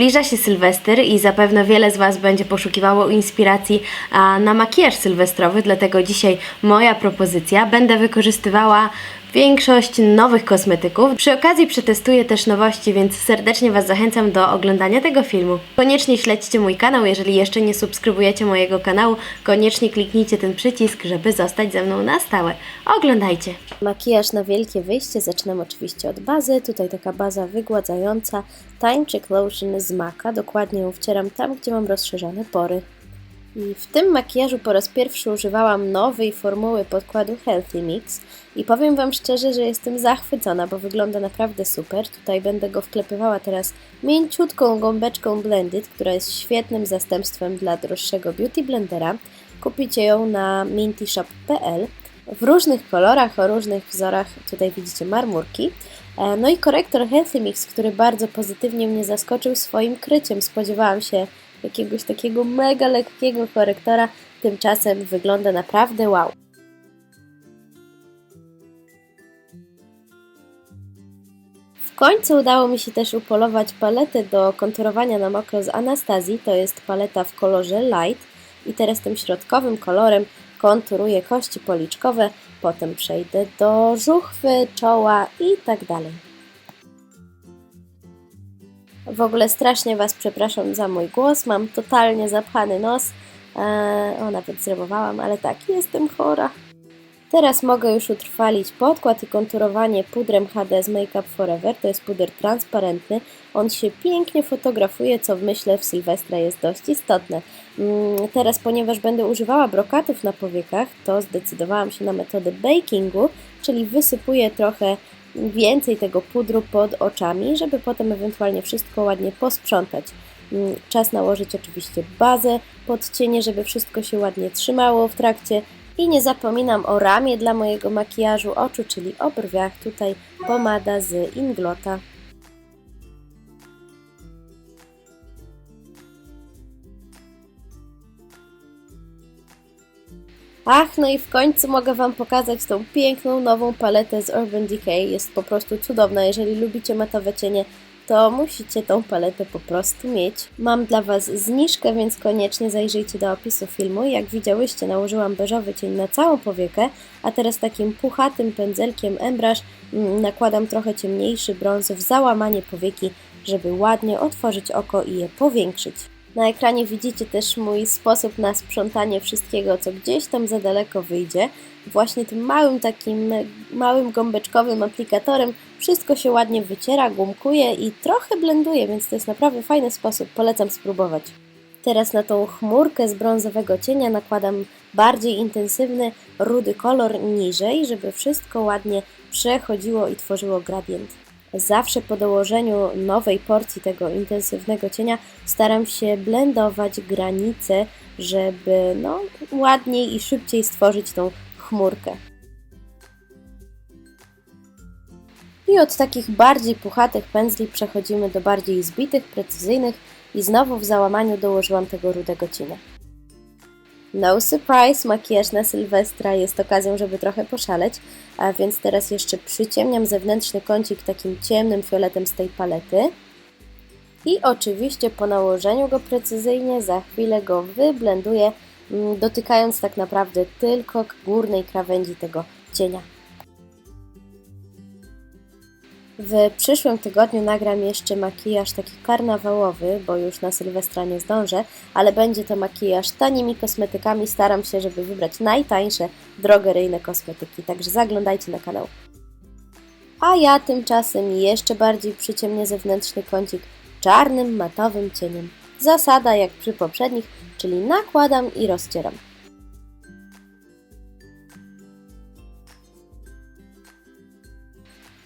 Zbliża się Sylwester i zapewne wiele z Was będzie poszukiwało inspiracji na makijaż sylwestrowy, dlatego dzisiaj moja propozycja. Będę wykorzystywała większość nowych kosmetyków. Przy okazji przetestuję też nowości, więc serdecznie Was zachęcam do oglądania tego filmu. Koniecznie śledźcie mój kanał, jeżeli jeszcze nie subskrybujecie mojego kanału, koniecznie kliknijcie ten przycisk, żeby zostać ze mną na stałe. Oglądajcie! Makijaż na wielkie wyjście zaczynam oczywiście od bazy. Tutaj taka baza wygładzająca Check Lotion z Maka. Dokładnie ją wcieram tam, gdzie mam rozszerzone pory. I w tym makijażu po raz pierwszy używałam nowej formuły podkładu Healthy Mix i powiem Wam szczerze, że jestem zachwycona, bo wygląda naprawdę super. Tutaj będę go wklepywała teraz mięciutką gąbeczką Blended, która jest świetnym zastępstwem dla droższego Beauty Blendera. Kupicie ją na mintyshop.pl w różnych kolorach, o różnych wzorach. Tutaj widzicie marmurki. E, No i korektor Healthy Mix, który bardzo pozytywnie mnie zaskoczył swoim kryciem. Spodziewałam się jakiegoś takiego mega lekkiego korektora, tymczasem wygląda naprawdę wow. W końcu udało mi się też upolować paletę do konturowania na mokro z Anastazji. To jest paleta w kolorze light i teraz tym środkowym kolorem konturuję kości policzkowe, potem przejdę do żuchwy, czoła i tak dalej. W ogóle strasznie Was przepraszam za mój głos, mam totalnie zapchany nos. Eee, o, nawet zrymowałam, ale tak, jestem chora. Teraz mogę już utrwalić podkład i konturowanie pudrem HD z Make Up Forever. To jest puder transparentny. On się pięknie fotografuje, co myślę w Sylwestra jest dość istotne. Mm, Teraz, ponieważ będę używała brokatów na powiekach, to zdecydowałam się na metodę bakingu, czyli wysypuję trochę więcej tego pudru pod oczami, żeby potem ewentualnie wszystko ładnie posprzątać. Mm, Czas nałożyć oczywiście bazę pod cienie, żeby wszystko się ładnie trzymało w trakcie. I nie zapominam o ramie dla mojego makijażu oczu, czyli o brwiach. Tutaj pomada z Inglota. Ach, no i w końcu mogę Wam pokazać tą piękną nową paletę z Urban Decay. Jest po prostu cudowna. Jeżeli lubicie matowe cienie, to musicie tą paletę po prostu mieć. Mam dla Was zniżkę, więc koniecznie zajrzyjcie do opisu filmu. Jak widziałyście, nałożyłam beżowy cień na całą powiekę, a teraz takim puchatym pędzelkiem Embrush mm, nakładam trochę ciemniejszy brąz w załamanie powieki, żeby ładnie otworzyć oko i je powiększyć. Na ekranie widzicie też mój sposób na sprzątanie wszystkiego, co gdzieś tam za daleko wyjdzie. Właśnie tym małym takim małym gąbeczkowym aplikatorem wszystko się ładnie wyciera, gumkuje i trochę blenduje, więc to jest naprawdę fajny sposób. Polecam spróbować. Teraz na tą chmurkę z brązowego cienia nakładam bardziej intensywny rudy kolor niżej, żeby wszystko ładnie przechodziło i tworzyło gradient. Zawsze po dołożeniu nowej porcji tego intensywnego cienia staram się blendować granice, żeby no, ładniej i szybciej stworzyć tą chmurkę. I od takich bardziej puchatych pędzli przechodzimy do bardziej zbitych, precyzyjnych i znowu w załamaniu dołożyłam tego rudego cienia. No surprise, makijaż na Sylwestra jest okazją, żeby trochę poszaleć, a więc teraz jeszcze przyciemniam zewnętrzny kącik takim ciemnym fioletem z tej palety. I oczywiście po nałożeniu go precyzyjnie za chwilę go wyblenduję, mm, dotykając tak naprawdę tylko górnej krawędzi tego cienia. W przyszłym tygodniu nagram jeszcze makijaż taki karnawałowy, bo już na Sylwestra nie zdążę, ale będzie to makijaż tanimi kosmetykami. Staram się, żeby wybrać najtańsze, drogeryjne kosmetyki, także zaglądajcie na kanał. A ja tymczasem jeszcze bardziej przyciemnię zewnętrzny kącik czarnym, matowym cieniem. Zasada jak przy poprzednich, czyli nakładam i rozcieram.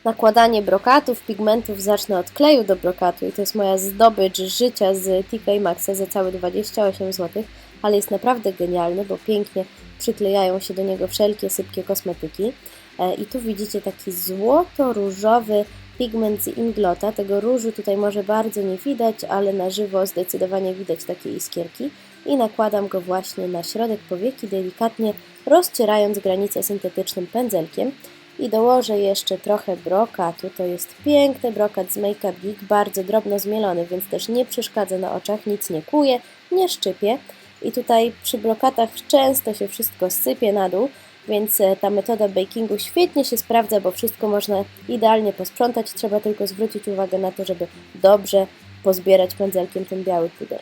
Nakładanie brokatów, pigmentów zacznę od kleju do brokatu i to jest moja zdobycz życia z TK Maxa za całe 28 zł, ale jest naprawdę genialny, bo pięknie przyklejają się do niego wszelkie sypkie kosmetyki. E, I tu widzicie taki złoto-różowy pigment z Inglota. Tego różu tutaj może bardzo nie widać, ale na żywo zdecydowanie widać takie iskierki. I nakładam go właśnie na środek powieki, delikatnie rozcierając granicę syntetycznym pędzelkiem. I dołożę jeszcze trochę brokatu. To jest piękny brokat z Make Up Geek, bardzo drobno zmielony, więc też nie przeszkadza na oczach, nic nie kuje, nie szczypie. I tutaj przy brokatach często się wszystko sypie na dół, więc e, ta metoda bakingu świetnie się sprawdza, bo wszystko można idealnie posprzątać. Trzeba tylko zwrócić uwagę na to, żeby dobrze pozbierać pędzelkiem ten biały puder.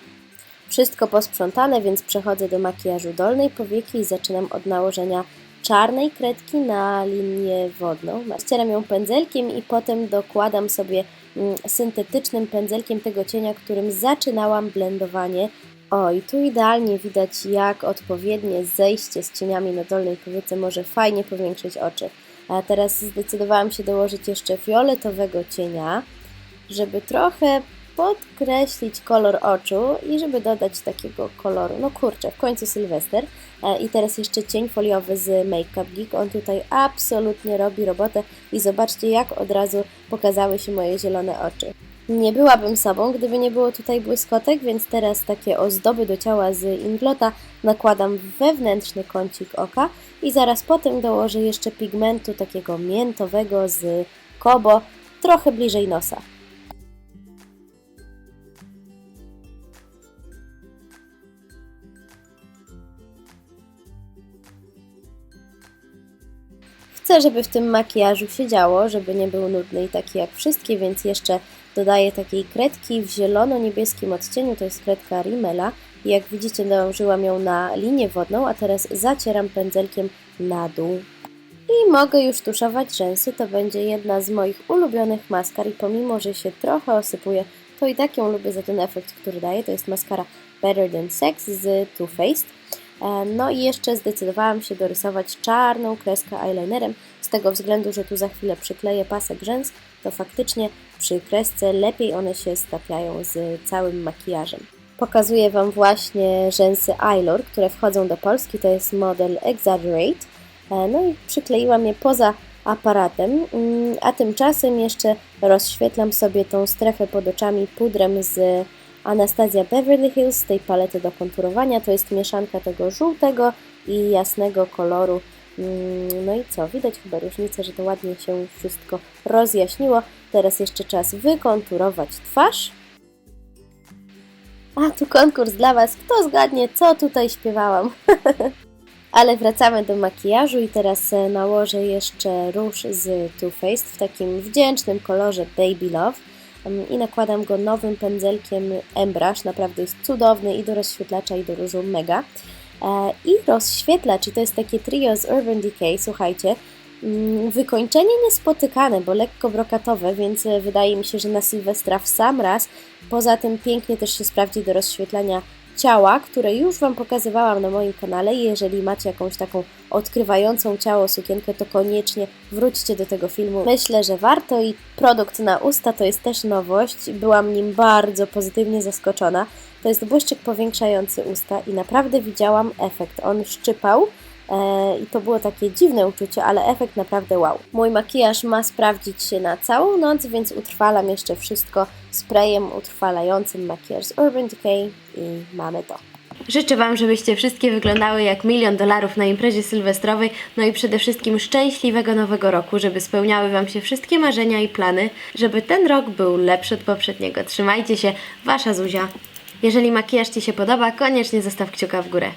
Wszystko posprzątane, więc przechodzę do makijażu dolnej powieki i zaczynam od nałożenia czarnej kredki na linię wodną. Ścieram ją pędzelkiem i potem dokładam sobie mm, syntetycznym pędzelkiem tego cienia, którym zaczynałam blendowanie. O, i tu idealnie widać, jak odpowiednie zejście z cieniami na dolnej powiece może fajnie powiększyć oczy. A teraz zdecydowałam się dołożyć jeszcze fioletowego cienia, żeby trochę podkreślić kolor oczu i żeby dodać takiego koloru. No kurczę, w końcu Sylwester. E, I teraz jeszcze cień foliowy z Make Up Geek. On tutaj absolutnie robi robotę i zobaczcie, jak od razu pokazały się moje zielone oczy. Nie byłabym sobą, gdyby nie było tutaj błyskotek, więc teraz takie ozdoby do ciała z Inglota nakładam w wewnętrzny kącik oka i zaraz potem dołożę jeszcze pigmentu takiego miętowego z Kobo trochę bliżej nosa. Chcę, żeby w tym makijażu się działo, żeby nie był nudny i taki jak wszystkie, więc jeszcze dodaję takiej kredki w zielono-niebieskim odcieniu, to jest kredka Rimmela. Jak widzicie, nałożyłam ją na linię wodną, a teraz zacieram pędzelkiem na dół. I mogę już tuszować rzęsy, to będzie jedna z moich ulubionych maskar i pomimo, że się trochę osypuje, to i tak ją lubię za ten efekt, który daje. To jest maskara Better Than Sex z Too Faced. E, No i jeszcze zdecydowałam się dorysować czarną kreskę eyelinerem, z tego względu, że tu za chwilę przykleję pasek rzęs, to faktycznie przy kresce lepiej one się stapiają z całym makijażem. Pokazuję Wam właśnie rzęsy Eylor, które wchodzą do Polski, to jest model Exaggerate. E, No i przykleiłam je poza aparatem, mm, a tymczasem jeszcze rozświetlam sobie tą strefę pod oczami pudrem z Anastazja Beverly Hills z tej palety do konturowania. To jest mieszanka tego żółtego i jasnego koloru. Mm, No i co? Widać chyba różnicę, że to ładnie się wszystko rozjaśniło. Teraz jeszcze czas wykonturować twarz. A tu konkurs dla Was. Kto zgadnie, co tutaj śpiewałam? Ale wracamy do makijażu i teraz e, nałożę jeszcze róż z Too Faced w takim wdzięcznym kolorze Baby Love i nakładam go nowym pędzelkiem Embrush, naprawdę jest cudowny i do rozświetlacza i do różu mega. E, I rozświetlacz, i to jest takie trio z Urban Decay, słuchajcie, mm, wykończenie niespotykane, bo lekko brokatowe, więc e, wydaje mi się, że na Sylwestra w sam raz. Poza tym pięknie też się sprawdzi do rozświetlania ciała, które już Wam pokazywałam na moim kanale. Jeżeli macie jakąś taką odkrywającą ciało sukienkę, to koniecznie wróćcie do tego filmu. Myślę, że warto i produkt na usta to jest też nowość. Byłam nim bardzo pozytywnie zaskoczona. To jest błyszczyk powiększający usta i naprawdę widziałam efekt. On szczypał. E, I to było takie dziwne uczucie, ale efekt naprawdę wow. Mój makijaż ma sprawdzić się na całą noc, więc utrwalam jeszcze wszystko sprayem utrwalającym makijaż z Urban Decay i mamy to. Życzę Wam, żebyście wszystkie wyglądały jak milion dolarów na imprezie sylwestrowej, no i przede wszystkim szczęśliwego nowego roku, żeby spełniały Wam się wszystkie marzenia i plany, żeby ten rok był lepszy od poprzedniego. Trzymajcie się, Wasza Zuzia. Jeżeli makijaż Ci się podoba, koniecznie zostaw kciuka w górę.